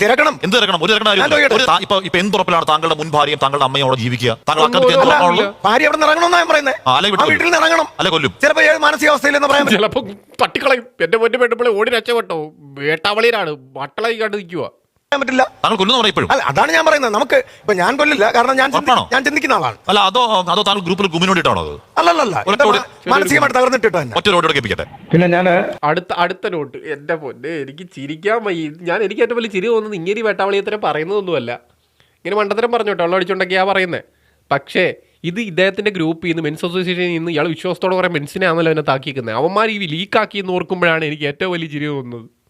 തിരക്കണം. എന്ത് തിരക്കണം? ഒരു തിരക്കണ ഇപ്പൊ ഇപ്പൊ എന്തുറപ്പിലാണ് താങ്കളുടെ മുൻ ഭാര്യയും താങ്കളുടെ അമ്മയും അവിടെ ജീവിക്കുക? താങ്കൾ. ഭാര്യ അവിടെ പറയുന്നത് വീട്ടിൽ നിന്ന് ഇറങ്ങണം. അല്ലെ കൊല്ലും. ചിലപ്പോ. ചിലപ്പോ തട്ടിക്കളയും എന്റെ പൊന്നു പെട്ടപ്പോഴേ ഓടി രക്ഷപ്പെട്ടോ. വേട്ടാവളിയിലാണ്. വട്ടളായി കണ്ടു നിൽക്കുക പറ്റില്ല. താങ്കൾ കൊല്ലുന്ന പറയപ്പോഴും അല്ല അതാണ് ഞാൻ പറയുന്നത്. നമുക്ക് ഇപ്പൊ ഞാൻ കൊല്ലില്ല. കാരണം ഞാൻ ചിന്തി- ഉറപ്പാണോ? ഞാൻ ചിന്തിക്കുന്ന ആളാണ്. അല്ല അതോ അതോ താങ്കൾ ഗ്രൂപ്പിൽ ഗുമിന് വേണ്ടിയിട്ടാണോ അത്? അല്ലല്ല ഒറ്റ എന്റെ ഓടി- മാ- മാനസികമായിട്ട് തകർന്നിട്ടിട്ടോ ഒറ്റ റോഡ് കേൾപ്പിക്കട്ടെ. പിന്നെ ഞാൻ അടുത്ത അടുത്ത നോട്ട്. എന്റെ പൊന്നെ എനിക്ക് ചിരിക്കാൻ വയ്യ. ഞാൻ എനിക്ക് ഏറ്റവും വലിയ ചിരി തോന്നുന്നത് ഇങ്ങനെ വേട്ടാവളിയത്തരം പറയുന്നതൊന്നുമല്ല. ഇങ്ങനെ മണ്ടത്തരം പറഞ്ഞോട്ടോ വെള്ളം അടിച്ചുകൊണ്ടൊക്കെയാ പറയുന്നത് പക്ഷേ ഇത് ഇദ്ദേഹത്തിന്റെ ഗ്രൂപ്പിൽ നിന്ന് മെൻസ് അസോസിയേഷനിൽ നിന്ന് ഇയാൾ വിശ്വാസത്തോടെ കുറെ മെൻസിനെ ആണല്ലോ എന്നെ താക്കിക്കുന്നത് അവന്മാർ ഈ ലീക്കാക്കി എന്ന് ഓർക്കുമ്പോഴാണ് എനിക്ക് ഏറ്റവും വലിയ ചിരി തോന്നുന്നത്.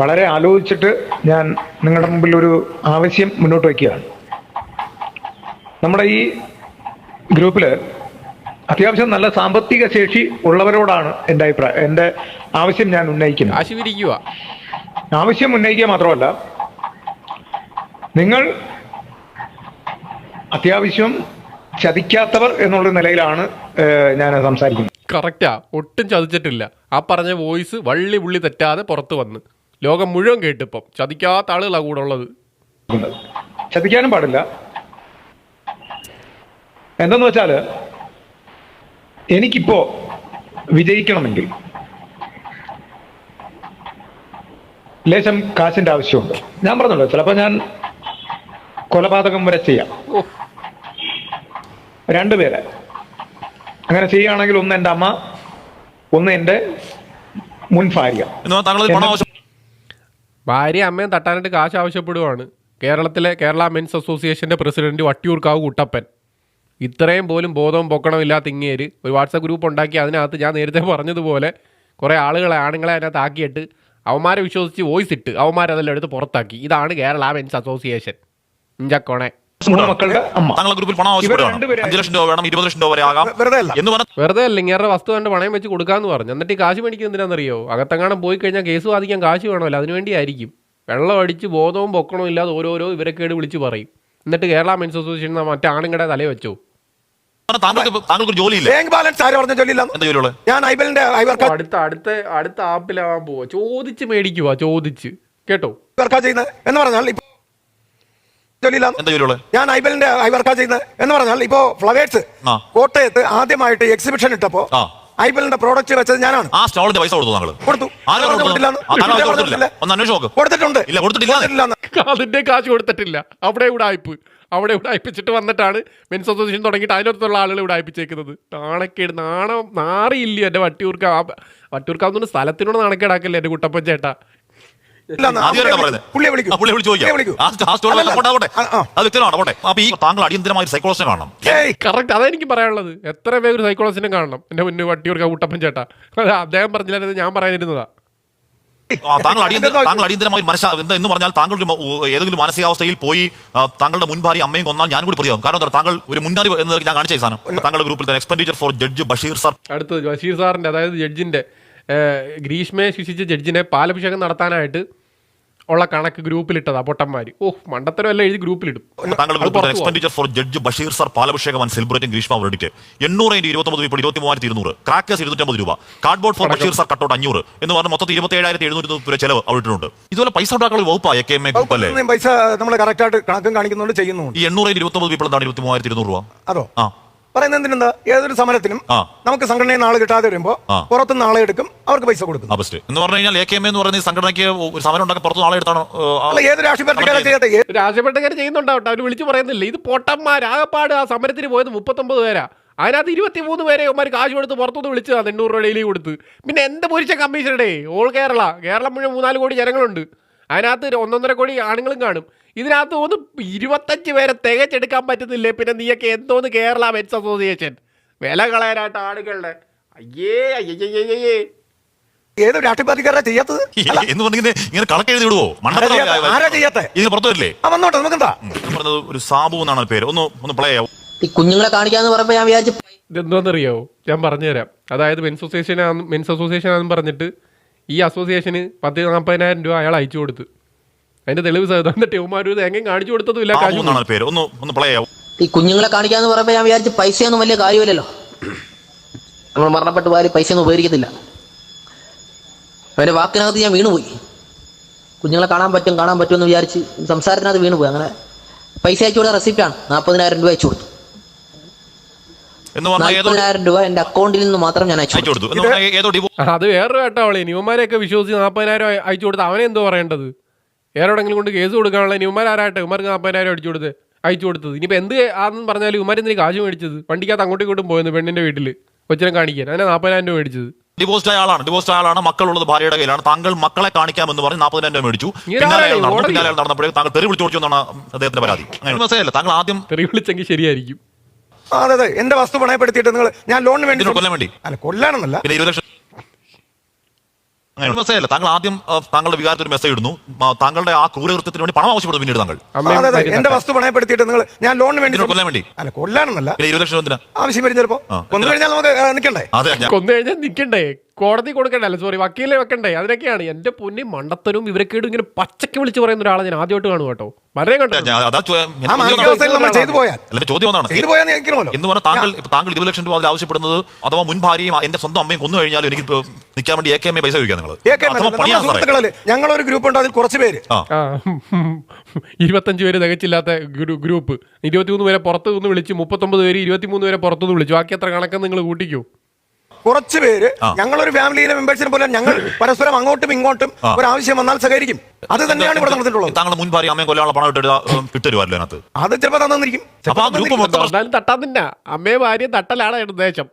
വളരെ ആലോചിച്ചിട്ട് ഞാൻ നിങ്ങളുടെ മുമ്പിൽ ഒരു ആവശ്യം മുന്നോട്ട് വയ്ക്കുകയാണ്. നമ്മുടെ ഈ ഗ്രൂപ്പിൽ അത്യാവശ്യം നല്ല സാമ്പത്തിക ശേഷി ഉള്ളവരോടാണ് എന്റെ അഭിപ്രായം എന്റെ ആവശ്യം ഞാൻ ഉന്നയിക്കുന്നത്. ആവശ്യം ഉന്നയിക്കുക മാത്രമല്ല നിങ്ങൾ അത്യാവശ്യം ചതിക്കാത്തവർ എന്നുള്ള നിലയിലാണ് ഞാൻ സംസാരിക്കുന്നത്. കറക്റ്റാ. ഒട്ടും ചതിച്ചിട്ടില്ല. ആ പറഞ്ഞ വോയിസ് വള്ളി പുള്ളി തെറ്റാതെ പുറത്ത് വന്ന്. ലോകം മുഴുവൻ കേട്ടിപ്പം. ചതിക്കാത്ത ആളുകളാണ് കൂടെ ഉള്ളത്. ചതിക്കാനും പാടില്ല. എന്തെന്ന് വെച്ചാൽ എനിക്കിപ്പോ വിജയിക്കണമെങ്കിൽ ലേശം കാശിന്റെ ആവശ്യമുണ്ട്. ഞാൻ പറഞ്ഞല്ലോ ചിലപ്പോ ഞാൻ കൊലപാതകം വരെ ചെയ്യാം. രണ്ടുപേരെ. അങ്ങനെ ചെയ്യുകയാണെങ്കിൽ ഒന്ന് എന്റെ അമ്മ ഒന്ന് എന്റെ മുൻ ഭാര്യ. ഭാര്യ അമ്മയും തട്ടാനായിട്ട് കാശ് ആവശ്യപ്പെടുവാണ്. കേരളത്തിലെ കേരള മെൻസ് അസോസിയേഷന്റെ പ്രസിഡന്റ് വട്ടിയൂർക്കാവ് കുട്ടപ്പൻ. ഇത്രയും പോലും ബോധവും പൊക്കണമില്ലാത്ത ഇങ്ങേര് ഒരു വാട്സപ്പ് ഗ്രൂപ്പ് ഉണ്ടാക്കി അതിനകത്ത് ഞാൻ നേരത്തെ പറഞ്ഞതുപോലെ കുറേ ആളുകളെ ആണുങ്ങളെ അതിനകത്ത് ആക്കിയിട്ട് അവന്മാരെ വിശ്വസിച്ച് വോയിസ് ഇട്ട് അവന്മാരതെല്ലാം എടുത്ത് പുറത്താക്കി. ഇതാണ് കേരള മെൻസ് അസോസിയേഷൻ. ഇഞ്ചക്കോണെ. താങ്കളുടെ ഗ്രൂപ്പിൽ പണം ആവശ്യപ്പെടുകയാണ് ലക്ഷം രൂപ വേണം ഇരുപത് ലക്ഷം രൂപ വരെ ആകാം. വെറുതെ അല്ല. എന്ന് വെറുതെ അല്ല ഇങ്ങേറെ വസ്തു കണ്ട് പണയം വെച്ച് കൊടുക്കാന്ന് പറഞ്ഞു. എന്നിട്ട് ഈ കാശ് മേടിക്കുന്നത് എന്തിനാണെന്നറിയോ അകത്തെങ്ങാനും പോയി കഴിഞ്ഞാൽ കേസ് വാദിക്കാൻ കാശ് വേണമല്ലോ അതിനുവേണ്ടിയായിരിക്കും വെള്ളം അടിച്ച് ബോധവും പൊക്കണവും ഇല്ലാതെ ഓരോരോ ഇവരൊക്കെയാണ് വിളിച്ച് പറയും. എന്നിട്ട് കേരള മെൻസ് അസോസിയേഷൻ മറ്റേ ആണുങ്ങളുടെ തലയിൽ വെച്ചു? അടുത്ത അടുത്ത അടുത്ത ആപ്പിലാവാൻ പോവാ. ചോദിച്ച് മേടിക്കുവാ ചോദിച്ച്. കേട്ടോ? എന്ന് പറഞ്ഞാൽ എന്താ ജോലിയുള്ളത് ഞാൻ ഐബലിന്റെ ഐവർക്കാ ചെയ്യുന്നത് എന്ന് പറഞ്ഞാൽ ഇപ്പോ ഫ്ലവേഴ്സ് കോട്ടയത്ത് ആദ്യമായിട്ട് എക്സിബിഷൻ ഇട്ടപ്പോ. ഐബലിന്റെ പ്രോഡക്റ്റ് വെച്ചത് ഞാനാണ്. ആ സ്റ്റോളിന്റെ പൈസ കൊടുത്തു താങ്കൾ കൊടുത്തു കൊടുത്തിട്ടുണ്ട്. ഇല്ല, കൊടുത്തിട്ടില്ല. അതിന്റെ കാശ് കൊടുത്തിട്ടില്ല. അവിടെ ഇവിടെ ആയിപ്പ് അവിടെ ഇവിടെ അയപ്പിച്ചിട്ട് വന്നിട്ടാണ് മെൻസ് അസോസിയേഷൻ തുടങ്ങിയിട്ട് അതിനകത്തുള്ള ആളുകൾ ഇവിടെ അയപ്പിച്ചേക്കുന്നത്. നാണക്കേട്. നാണം നാറിയില്ല എന്റെ വട്ടിയൂർക്കാവ് വട്ടിയൂർക്കാവുന്ന സ്ഥലത്തിനോട് നാണക്കേടാക്കല്ലേ എന്റെ കുട്ടപ്പൻ ചേട്ടാ? താങ്കൾ അടിയന്തരമായ സൈക്കോളജിനെ കാണണം കറക്റ്റ് അതെനിക്ക് പറയാനുള്ളത് എത്ര പേര് സൈക്കോളജിനെ കാണണം എന്റെ മുന്നേ വട്ടിയൂർക്കാവ് കൂട്ടപ്പൻ ചേട്ടാ അദ്ദേഹം പറഞ്ഞില്ലായിരുന്നു ഞാൻ പറയാനിരുന്നതാ താങ്കൾ അടിയന്തര താങ്കൾ അടിയന്തരമായി മനസ്സിലാ എന്താ എന്ന് പറഞ്ഞാൽ താങ്കൾ ഒരു ഏതെങ്കിലും മാനസികാവസ്ഥയിൽ പോയി താങ്കളുടെ മുൻ ഭാര്യ അമ്മയും കൊന്നാൽ ഞാൻ കൂടി പ്രതിയാകും കാരണം താങ്കൾ ഒരു മുന്നറിവ് എന്ന് ഞാൻ കാണിച്ച സാധനം താങ്കളുടെ ഗ്രൂപ്പിൽ തന്നെ expenditure for judge Basheer sir അടുത്തത് ബഷീർ സാറിന്റെ അതായത് ജഡ്ജിന്റെ ഗ്രീഷ്മയെ ശിക്ഷിച്ച ജഡ്ജിനെ പാലഭിഷേകം നടത്താനായിട്ട് ഉള്ള കണക്ക് ഗ്രൂപ്പിലിട്ടതാ പൊട്ടന്മാർ ഓ മണ്ടത്തരം എല്ലാം എഴുതി ഗ്രൂപ്പിലിടും. Expenditure for judge Basheer sir പാലഭിഷേകം and celebrating Greeshma വെഡിറ്റ് എണ്ണൂറ് ഇന്റു ഇരുപത്തൊമ്പത് ഇപ്പോൾ ഇരുപത്തി മൂവായിരത്തി ഇരുന്നൂറ് ക്രാക്കേഴ്സ് ഇരുന്നൂറ്റമ്പത് രൂപ. Cardboard for Basheer sir cutout അഞ്ഞൂറ്. എന്ന് പറഞ്ഞ മൊത്തത്തിൽ ഇരുപത്തി ഏഴായിരത്തി എഴുന്നൂറ്റി രൂപ ചെലവ് അവിട്ടുണ്ട് ഇതുപോലെ പൈസ ഉണ്ടാക്കാനുള്ള വകുപ്പായ കെ എം എ ഗ്രൂപ്പ് അല്ലേ? പൈസ നമ്മൾ കറക്റ്റ് ആയിട്ട് കണക്കും കാണിക്കുന്നുണ്ട് ചെയ്യുന്നുണ്ട് ഈ എണ്ണൂറ് ഇരുപത്തൊമ്പത് ഇപ്പോൾ എന്താണ് ഇരുപത്തി മൂവായിരത്തി ഇരുന്നൂറ് രൂപ? അതോ? ആ. പറയുന്നത് എന്തിനെന്താ? ഏതൊരു സമരത്തിനും നമുക്ക് സംഘടനയിൽ നാളെ കിട്ടാതെ വരുമ്പോ. പുറത്തുനിന്ന് ആളെ എടുക്കും അവർക്ക് പൈസ കൊടുക്കും. എന്ന് പറഞ്ഞു കഴിഞ്ഞാൽ എ കെ എം എന്ന് പറയുന്ന ഈ സംഘടനയ്ക്ക് ഒരു സമരം ഉണ്ടാക്കി പുറത്തു എടുത്താണ് ഏത് രാഷ്ട്രീയ പാർട്ടിക്കാരെ ചെയ്യാത്ത ഏ- ചെയ്യുന്നുണ്ടാവട്ടെ അവർ വിളിച്ചു പറയുന്നില്ല. ഇത് പൊട്ടന്മാർ ആകപ്പാട് ആ സമരത്തിന് പോയത് മുപ്പത്തൊമ്പത് പേരാ. അതിനകത്ത് ഇരുപത്തിമൂന്ന് പേരെ ഇവന്മാർ കാശ് കൊടുത്ത് പുറത്തുനിന്ന് വിളിച്ചതാണ് എണ്ണൂറ് രൂപ ഡെയിലി കൊടുത്ത്. പിന്നെ എന്ത് പൊരിച്ച കമ്മീഷനടേ ഓൾ കേരള. കേരളം മുഴുവൻ മൂന്നാൽ കോടി ജനങ്ങളുണ്ട്. അതിനകത്ത് ഒരു ഒന്നൊന്നര കോടി ആണുങ്ങളും കാണും. ഇതിനകത്ത് ഒന്ന് ഇരുപത്തഞ്ച് പേരെ തികച്ചെടുക്കാൻ പറ്റുന്നില്ലേ? പിന്നെ നീയൊക്കെ എന്തോന്ന് കേരള മെൻസ് അസോസിയേഷൻ? വില കളയാനായിട്ട് ആളുകളുടെ അയ്യേ അയ്യേ ഏത് ചെയ്യാത്തത്? എന്ന് പറഞ്ഞിങ്ങനെ ഇങ്ങനെ കണക്ക് എഴുതി വിടുവോ? ആരാ ചെയ്യാത്തെ? ആരാ ചെയ്യാത്തെ? ഇതിന് പുറത്തു വരില്ലേ? വന്നോട്ടെ നമുക്കെന്താ? ഞാൻ പറഞ്ഞത് ഒരു സാബു എന്നാണ് പേര്. ഒന്ന് ഒന്ന് പ്ലേ ആവും ഈ കുഞ്ഞുങ്ങളെ കാണിക്കാന്ന് ഞാൻ വിചാരിച്ചു ഞാൻ പറഞ്ഞുതരാം. അതായത് മെൻസ് അസോസിയേഷൻ മെൻസ് അസോസിയേഷൻ ആണെന്ന് പറഞ്ഞിട്ട് ഈ അസോസിയേഷന് പത്ത് നാൽപ്പതിനായിരം രൂപ അയാൾ അയച്ചു കൊടുത്തു. അതിന്റെ തെളിവ് സഹിതം ഇവന്മാർ എങ്ങനെ കാണിച്ചു കൊടുത്തതുമില്ല. ഇല്ല പേര്. ഒന്ന് ഒന്ന് പ്ലേ ആവും. ഈ കുഞ്ഞുങ്ങളെ കാണിക്കാന്ന് പറയുമ്പോ ഞാൻ വിചാരിച്ചു പൈസയൊന്നും വലിയ കാര്യമില്ലല്ലോ. നമ്മൾ മരണപ്പെട്ട് പൈസ പൈസയൊന്നും ഉപകരിക്കത്തില്ല അവന്റെ വാക്കിനകത്ത് ഞാൻ വീണുപോയി. കുഞ്ഞുങ്ങളെ കാണാൻ പറ്റും കാണാൻ പറ്റും എന്ന് വിചാരിച്ച് സംസാരത്തിനകത്ത് വീണുപോയി. അങ്ങനെ പൈസ അയച്ചു കൊടുത്ത റെസിപ്റ്റാണ് നാൽപ്പതിനായിരം രൂപ അയച്ചു കൊടുത്തു. എന്ന് പറഞ്ഞാൽ ഏതോ രൂപ എന്റെ അക്കൗണ്ടിൽ നിന്ന് മാത്രം ഞാൻ അയച്ചു അയച്ചു കൊടുത്തു. കൊടുത്തു എന്ന് പറഞ്ഞാൽ ഏതോ ഡിവോ അത് വേറൊരു കേട്ടോളെ ന്യൂമാരെയൊക്കെ വിശ്വസിച്ച് നാൽപ്പതിനായിരം അയച്ചു കൊടുത്ത് അവനെ എന്തോ പറയേണ്ടത്? വേറെവിടെങ്കിലും കൊണ്ട് കേസ് കൊടുക്കാനുള്ള ന്യൂമാർ ആരാട്ടെ? ഇവർക്ക് നാൽപ്പതിനായിരം അടിച്ചു കൊടുത്ത് അയച്ചു കൊടുത്തത്. ഇനിയിപ്പോൾ എന്ത് ആണെന്ന് പറഞ്ഞാലും ഇവന്മാർ എന്തിനു കാശ് മേടിച്ചത്? വണ്ടിക്കകത്ത് അങ്ങോട്ടും ഇങ്ങോട്ടും പോയെന്ന് പെണ്ണിന്റെ വീട്ടിൽ കൊച്ചിനെ കാണിക്കാൻ. അതിനെ നാൽപ്പതിനായിരം രൂപ മേടിച്ചത്. ഡിവോഴ്സ്ഡ് ആയ ആളാണ്. ഡിവോഴ്സ്ഡ് ആയ ആളാണ്. മക്കളുള്ളത് ഭാര്യയുടെ കയ്യിലാണ്. താങ്കൾ മക്കളെ കാണിക്കാമെന്ന് പറഞ്ഞ് നാൽപ്പതിനായിരം രൂപ മേടിച്ചു. പിന്നാലെ അയാൾ ആരായി? നടന്നു. ഓടല്ലേ? പിന്നാലെ അയാൾ നടന്നപ്പോഴേ താങ്കൾ തെറി വിളിച്ചു കൊടുത്തു എന്നാണ് അദ്ദേഹത്തിന്റെ പരാതി. അങ്ങനെ. മനസ്സിലായില്ല താങ്കൾ ആദ്യം തെറി വിളിച്ചെങ്കിൽ ശരിയായിരിക്കും. അതെ അതെ. എന്റെ വസ്തു പണയപ്പെടുത്തിയിട്ട് നിങ്ങൾ ഞാൻ ലോണിന് വേണ്ടി കൊല്ലാൻ വേണ്ടി? അല്ല കൊല്ലാണെന്നല്ല. പിന്നെ ഇരുപത് ലക്ഷം താങ്കൾ ആദ്യം താങ്കളുടെ വികാരത്തിൽ ഒരു മെസ്സേജ് ഇടുന്നു താങ്കളുടെ ആ ക്രൂരകൃത്യത്തിന് വേണ്ടി പണം ആവശ്യപ്പെടുന്നു പിന്നീട് താങ്കൾ. ആ, അതെ അതെ. എന്റെ വസ്തു പണയപ്പെടുത്തിയിട്ട് നിങ്ങൾ ഞാൻ ലോണിന് വേണ്ടി കൊല്ലാൻ വേണ്ടി? അല്ല കൊല്ലാണെന്നല്ല. പിന്നെ ഇരുപത് ലക്ഷം എന്തിനാ? ആവശ്യം വരും ചിലപ്പോ. കൊന്നു കഴിഞ്ഞാൽ നമുക്ക് നിൽക്കണ്ടേ? നിക്കണ്ടേ അതെ ഞാൻ കൊന്നു കഴിഞ്ഞാൽ നിൽക്കണ്ടേ? കോടതി കൊടുക്കണ്ടേ അല്ല സോറി വക്കീലെ വെക്കണ്ടേ? അതിനൊക്കെയാണ്. എന്റെ പൊന്നി മണ്ടത്തനും ഇവരൊക്കെയും ഇങ്ങനെ പച്ചക്ക് വിളിച്ച് പറയുന്ന ഒരാളെ ഞാൻ ആദ്യമായിട്ട് കാണും കേട്ടോ. വളരെ എന്ന് പറഞ്ഞാൽ താങ്കൾ താങ്കൾ ഇരുപത് ലക്ഷം രൂപ ആവശ്യപ്പെടുന്നത് അഥവാ മുൻ ഭാര്യയും എന്റെ സ്വന്തം അമ്മയും കൊന്നു കഴിഞ്ഞാലും എനിക്ക് നിൽക്കാൻ വേണ്ടി എ കെ എം എ പൈസ ചോദിക്കാം നിങ്ങൾ പണിയാണ് ഞങ്ങളൊരു ഗ്രൂപ്പ് ഉണ്ട് അതിൽ കുറച്ച് പേര്. ഇരുപത്തഞ്ച് പേര് തികച്ചില്ലാത്ത ഗ്രൂപ്പ്. ഇരുപത്തിമൂന്ന് പേരെ പുറത്തു നിന്ന് വിളിച്ചു മുപ്പത്തൊമ്പത് പേര് ഇരുപത്തിമൂന്ന് പേരെ പുറത്തുനിന്ന് വിളിച്ചു. ബാക്കി എത്ര കണക്കെന്ന് നിങ്ങൾ കൂട്ടിക്കോ. കുറച്ച് പേര്. ഞങ്ങളൊരു ഫാമിലിയിലെ മെമ്പേഴ്സിനെ പോലെ ഞങ്ങൾ പരസ്പരം അങ്ങോട്ടും ഇങ്ങോട്ടും. ഒരു ആവശ്യം വന്നാൽ സഹകരിക്കും. അത് തന്നെയാണ് ഇവിടെ നടന്നിട്ടുള്ളത്. താങ്കളുടെ മുൻ ഭാര്യ അമ്മയും കൊല്ലാനുള്ള പണം അതിനകത്ത്. അത് ചിലപ്പോൾ തന്നിരിക്കും. അമ്മയെ ഭാര്യയും തട്ടലാണ് ഉദ്ദേശം.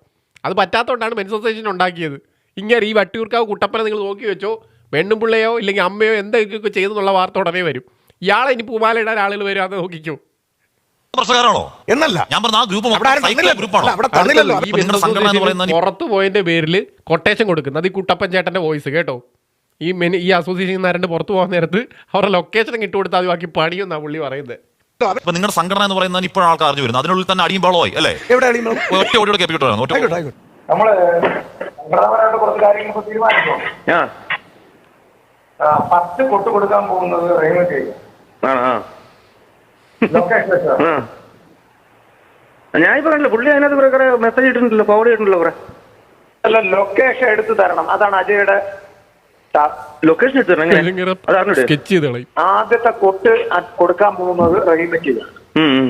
അത് പറ്റാത്തതുകൊണ്ടാണ് മെൻസ് അസോസിയേഷൻ ഉണ്ടാക്കിയത്. ഇങ്ങനെ ഈ വട്ടിയൂർക്കാവ് കുട്ടപ്പനെ നിങ്ങൾ നോക്കി വെച്ചോ പെണ്ണും പിള്ളയോ ഇല്ലെങ്കിൽ അമ്മയോ എന്തൊക്കെ ചെയ്തെന്നുള്ള വാർത്ത ഉടനെ വരും. ഇയാളെ ഇനി പൂമാല ഇടാൻ ആളുകൾ വരും അത് നോക്കിക്കോ. പ്രശ്നക്കാരാണോ എന്നല്ല. ഞാൻ പറഞ്ഞ ആ ഗ്രൂപ്പ്. ഗ്രൂപ്പാണോ? പുറത്തു പോയതിന്റെ പേരിൽ കൊട്ടേഷൻ കൊടുക്കുന്നത് അത് ഈ കുട്ടപ്പൻ ചേട്ടന്റെ വോയിസ് കേട്ടോ. ഈ മെനി ഈ അസോസിയേഷൻ നാരണ്ട് പുറത്തു പോകുന്ന നേരത്ത് അവരുടെ ലൊക്കേഷൻ ഇട്ട് കൊടുത്താൽ അത് ബാക്കി പണിയെന്നാ പുള്ളി പറയുന്നത്. ഇപ്പൊ നിങ്ങളുടെ സംഘടന എന്ന് പറയുന്നത് ഇപ്പോഴും ആൾക്കാർ അറിഞ്ഞു വരുന്നത്. അതിനുള്ളിൽ തന്നെ അടിയും ബഹളമായി അല്ലേ? ഒറ്റ ഓടിയോടെ കേൾപ്പിക്കട്ടോ ഒറ്റ ആയിക്കോട്ടെ ആയിക്കോട്ടെ. നമ്മൾ കുറച്ച് കാര്യങ്ങൾ തീരുമാനിച്ചോ? പത്ത് കൊട്ട് കൊടുക്കാൻ പോകുന്നത് റെയിൽവേ ആ ആ. ഇപ്പൊ കണ്ടില്ല പുള്ളി അതിനകത്ത് കുറെ കുറെ മെസ്സേജ് ഇട്ടിട്ടുണ്ടല്ലോ ഫോർവേഡ് ചെയ്തിട്ടുണ്ടല്ലോ കുറെ. അല്ല ലൊക്കേഷൻ എടുത്തു തരണം. അതാണ് അജയുടെ. ലൊക്കേഷൻ എടുത്തു തരണം ആദ്യത്തെ കൊട്ട് കൊടുക്കാൻ പോകുന്നത് ഉം.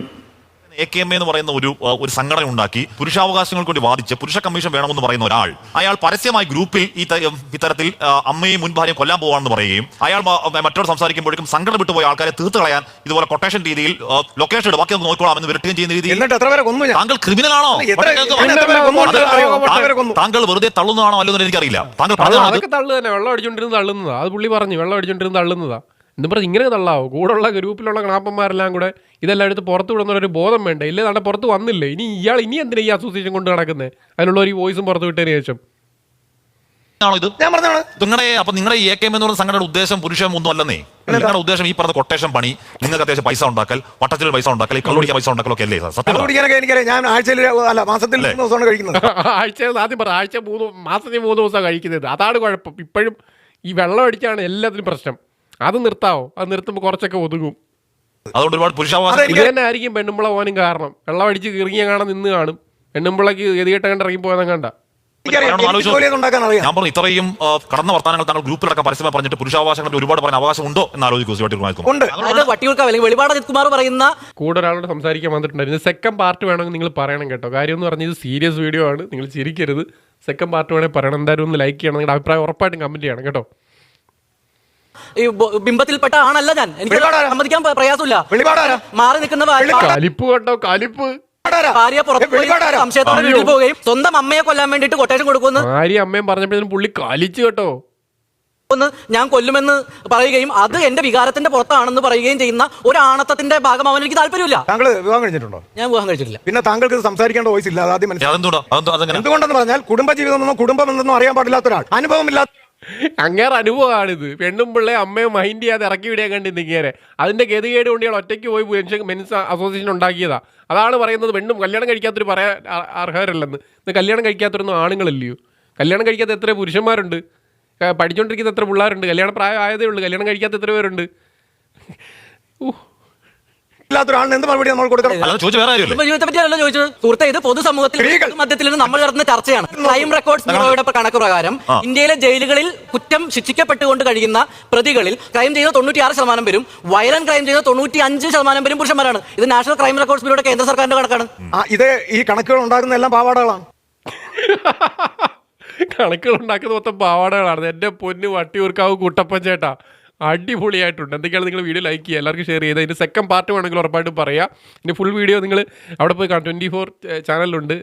എ കെ എം എന്ന് പറയുന്ന ഒരു ഒരു സംഘടന ഉണ്ടാക്കി പുരുഷാവകാശങ്ങൾക്ക് വേണ്ടി വാദിച്ച് പുരുഷ കമ്മീഷൻ വേണമെന്ന് പറയുന്ന ഒരാൾ അയാൾ പരസ്യമായി ഗ്രൂപ്പിൽ ഈ ഇത്തരത്തിൽ അമ്മയും മുൻ ഭാര്യയും കൊല്ലാൻ പോവാണെന്ന് പറയുകയും അയാൾ മറ്റോട് സംസാരിക്കുമ്പോഴേക്കും സംഘടന വിട്ടുപോയ ആൾക്കാരെ തീർത്ത് കളയാൻ ഇതുപോലെ കൊട്ടേഷൻ രീതിയിൽ ലൊക്കേഷൻ ഇടും ബാക്കി നോക്കിക്കോളാം എന്ന് വിരട്ടുകയും ചെയ്യുന്ന രീതിയിൽ താങ്കൾ ക്രിമിനൽ ആണോ? താങ്കൾ വെറുതെ തള്ളുന്നതാണോ അല്ലെന്ന് എനിക്കറിയില്ല. താങ്കൾ അത് പറഞ്ഞത് തന്നെ വെള്ളം അടിച്ചോണ്ടിരുന്ന് തള്ളുന്നതാ. അത് പുള്ളി പറഞ്ഞു വെള്ളം അടിച്ചോണ്ടിരുന്ന് തള്ളുന്നതാ. എന്ന് പറഞ്ഞ് ഇങ്ങനെ തള്ളാവോ? കൂടെയുള്ള ഗ്രൂപ്പിലുള്ള കണാപ്പന്മാരെല്ലാം കൂടെ ഇതെല്ലാം എടുത്ത് പുറത്ത് വിടുന്നൊരു ബോധം വേണ്ട? ഇല്ലേ നാളെ പുറത്ത് വന്നില്ലേ? ഇനി ഇയാൾ ഇനി എന്തിനാ ഈ അസോസിയേഷൻ കൊണ്ട് നടക്കുന്നത് അതിനുള്ള ഒരു വോയിസും പുറത്ത് വിട്ടതിന് ശേഷം. ആണോ ഇത്? ഞാൻ പറഞ്ഞാണ് നിങ്ങളുടെ അപ്പൊ നിങ്ങളുടെ എ കെ എം എന്ന് പറഞ്ഞ സംഘടനയുടെ ഉദ്ദേശം പുരുഷം ഒന്നും അല്ലെന്നേ. നിങ്ങളുടെ ഉദ്ദേശം ഈ പറഞ്ഞ കൊട്ടേഷൻ പണി നിങ്ങൾക്ക് അത്യാവശ്യം പൈസ ഉണ്ടാക്കൽ വട്ടത്തിൽ പൈസ ഉണ്ടാക്കൽ ഈ കള്ളുടിക്കാൻ പൈസ ഉണ്ടാക്കലൊക്കെ അല്ലേ? സത്യം ഞാൻ ആഴ്ചയിൽ അല്ല മാസത്തിൽ ദിവസമാണ് കഴിക്കുന്നത്. ആഴ്ച ആദ്യം പറ. ആഴ്ച മൂന്ന് മാസത്തിൽ മൂന്ന് ദിവസമാണ് കഴിക്കുന്നത്. അതാണ് കുഴപ്പം. ഇപ്പോഴും ഈ വെള്ളം അടിച്ചാണ് എല്ലാത്തിനും പ്രശ്നം. അത് നിർത്താവോ? അത് നിർത്തുമ്പോൾ കുറച്ചൊക്കെ ഒതുങ്ങും. അതുകൊണ്ട് ഒരുപാട് പുരുഷാവാസം. ഇത് തന്നെ ആയിരിക്കും പെണ്ണുമ്പിള പോകാനും കാരണം. വെള്ളം അടിച്ച് കിറങ്ങിയ കാണാൻ നിന്ന് കാണും. പെണ്ണുമ്പിളക്ക് കേട്ട കണ്ട് ഇറങ്ങി പോകാൻ കണ്ട. എനിക്കറിയാം. ഞാനൊന്ന് എനിക്ക് ആലോചിച്ച് ജോലിയൊന്നും ഉണ്ടാക്കാൻ അറിയാം. ഞാൻ പറഞ്ഞു ഇത്രയും ആ, കടന്ന വർത്തമാനങ്ങൾ താങ്കൾ ഗ്രൂപ്പിലടക്കം പരസ്യമായി പറഞ്ഞിട്ട് പുരുഷാവകാശങ്ങളുടെ ഒരുപാട് പറയാൻ അവകാശം ഉണ്ടോ എന്ന് ആലോചിക്കും ഉണ്ട്. അതായത് വട്ടിയൂർക്കാവ് അല്ലെങ്കിൽ വെളിപാട് അജിത് കുമാർ പറയുന്ന കൂടെ ഒരാളോട് സംസാരിക്കാൻ വന്നിട്ടുണ്ടായിരുന്നു. സെക്കൻഡ് പാർട്ട് വേണമെങ്കിൽ നിങ്ങൾ പറയണം കേട്ടോ. കാര്യം എന്ന് പറഞ്ഞാൽ ഇത് സീരിയസ് വീഡിയോ ആണ്. നിങ്ങൾ ചിരിക്കരുത്. സെക്കൻഡ് പാർട്ട് വേണമെങ്കിൽ പറയണം. എന്തായാലും ഒന്ന് ലൈക്ക് ചെയ്യണം. നിങ്ങളുടെ അഭിപ്രായം ഉറപ്പായിട്ടും കമന്റ് ചെയ്യണം കേട്ടോ. ഈ ബോ- ബിംബത്തിൽപ്പെട്ട ആണല്ല ഞാൻ. എനിക്ക്? സമ്മതിക്കാൻ പ്രയാസമില്ല? മാറി നിൽക്കുന്ന? കലിപ്പ് കേട്ടോ കലിപ്പ്? ഭാര്യ പുറത്ത് സംശയത്തോടെ വീട്ടിൽ പോവുകയും സ്വന്തം അമ്മയെ കൊല്ലാൻ വേണ്ടിയിട്ട് കൊട്ടേഷൻ കൊടുക്കുന്നു ഭാര്യ അമ്മയും പറഞ്ഞപ്പോഴത്തേനും പുള്ളി കലിച്ചു കേട്ടോ. ഒന്ന് ഞാൻ കൊല്ലുമെന്ന് പറയുകയും അത് എന്റെ വികാരത്തിന്റെ പുറത്താണെന്ന് പറയുകയും ചെയ്യുന്ന ഒരു ആണത്തത്തിന്റെ ഭാഗമാവാൻ എനിക്ക് താല്പര്യമില്ല. താങ്കൾ വിവാഹം കഴിഞ്ഞിട്ടുണ്ടോ? ഞാൻ വിവാഹം കഴിച്ചിട്ടില്ല പിന്നെ താങ്കൾക്ക് സംസാരിക്കേണ്ട വോയിസ് ഇല്ല. ആദ്യം എന്തുകൊണ്ടെന്ന് പറഞ്ഞാൽ കുടുംബജീവിതം എന്നോ കുടുംബം എന്നൊന്നും അറിയാൻ പാടില്ലാത്ത ഒരാൾ. അനുഭവമില്ലാത്ത അങ്ങേറെ അനുഭവമാണിത്. പെണ്ണും പിള്ളേ അമ്മയെ മൈൻഡ് ചെയ്യാതെ ഇറക്കി വിടാൻ കണ്ടി നിങ്ങേരെ അതിന്റെ ഗതികേട് കൊണ്ട് ഇയാൾ ഒറ്റയ്ക്ക് പോയി മെൻസ് മെൻസ് അസോസിയേഷൻ ഉണ്ടാക്കിയതാ. അതാണ് പറയുന്നത് പെണ്ണും കല്യാണം കഴിക്കാത്തൊരു പറയാൻ അർഹരല്ലെന്ന്. ഇത് കല്യാണം കഴിക്കാത്തൊരൊന്നും ആണുങ്ങളില്ലയോ? കല്യാണം കഴിക്കാത്ത എത്ര പുരുഷന്മാരുണ്ട്? പഠിച്ചുകൊണ്ടിരിക്കുന്ന എത്ര പിള്ളേരുണ്ട്? കല്യാണ പ്രായം ആയതേ ഉള്ളൂ. കല്യാണം കഴിക്കാത്ത എത്ര പേരുണ്ട്? ഇല്ലാത്ത ഒരാളിന് എന്ത് മറുപടി നമ്മൾ കൊടുക്കണം? അല്ലാതെ ചോദിച്ച വേറെ കാര്യമല്ലേ? കുടുംബജീവിതത്തെ പറ്റിയല്ലോ ചോദിച്ചത്. സുഹൃത്തെ ഇത് പൊതുസമൂഹത്തിൽ സ്ത്രീകൾ. മധ്യത്തിൽ നിന്ന് നമ്മൾ നടത്തുന്ന ചർച്ചയാണ്. ക്രൈം റെക്കോർഡ്സ് ബ്യൂറോയുടെ കണക്ക് പ്രകാരം ആ. ഇന്ത്യയിലെ ജയിലുകളിൽ കുറ്റം ശിക്ഷിക്കപ്പെട്ടുകൊണ്ട് കഴിയുന്ന പ്രതികളിൽ ക്രൈം ചെയ്ത തൊണ്ണൂറ്റിയാറ് ശതമാനം പേരും വയലന്റ് ക്രൈം ചെയ്ത തൊണ്ണൂറ്റി അഞ്ച് ശതമാനം പേരും പുരുഷന്മാരാണ്. ഇത് നാഷണൽ ക്രൈം റെക്കോർഡ്സ് ബ്യൂറോയുടെ കേന്ദ്ര സർക്കാരിന്റെ കണക്കാണ്. ആ, ഇത് ഈ കണക്കുകൾ ഉണ്ടാകുന്ന എല്ലാം പാവാടകളാണ്. കണക്കുകൾ ഉണ്ടാക്കുന്ന മൊത്തം പാവാടകളാണ്. എന്റെ പൊന്ന് വട്ടിയൂർക്കാവ് കുട്ടപ്പൻ ചേട്ടാ. അടിപൊളിയായിട്ടുണ്ട്. എന്തൊക്കെയാണ് നിങ്ങൾ വീഡിയോ ലൈക്ക് ചെയ്യുക? എല്ലാവർക്കും ഷെയർ ചെയ്ത് അതിന്റെ സെക്കൻഡ് പാർട്ട് വേണമെങ്കിൽ ഉറപ്പായിട്ടും പറയാം. ഇതിന്റെ ഫുൾ വീഡിയോ നിങ്ങൾ അവിടെ പോയി കാണാം. ട്വന്റി ഫോർ ചാനലിലുണ്ട്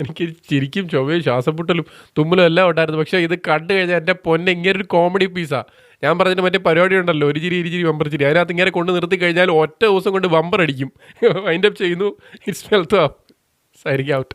എനിക്ക് ശരിക്കും ചൊവ്വയും ശ്വാസമുട്ടലും തുമ്മലും എല്ലാം ഉണ്ടായിരുന്നു. പക്ഷേ ഇത് കണ്ടു കഴിഞ്ഞാൽ എന്റെ പൊന്നെ ഇങ്ങനെ ഒരു കോമഡി പീസാണ് ഞാൻ പറഞ്ഞിട്ട് മറ്റേ പരിപാടി ഉണ്ടല്ലോ. ഒരു ചിരി ഇരു ചിരി ബമ്പർ ചിരി. അതിനകത്ത് ഇങ്ങനെ കൊണ്ട് നിർത്തി കഴിഞ്ഞാൽ ഒറ്റ ദിവസം കൊണ്ട് വമ്പർ അടിക്കും. വൈൻഡപ്പ് ചെയ്യുന്നു. It's wealth signing out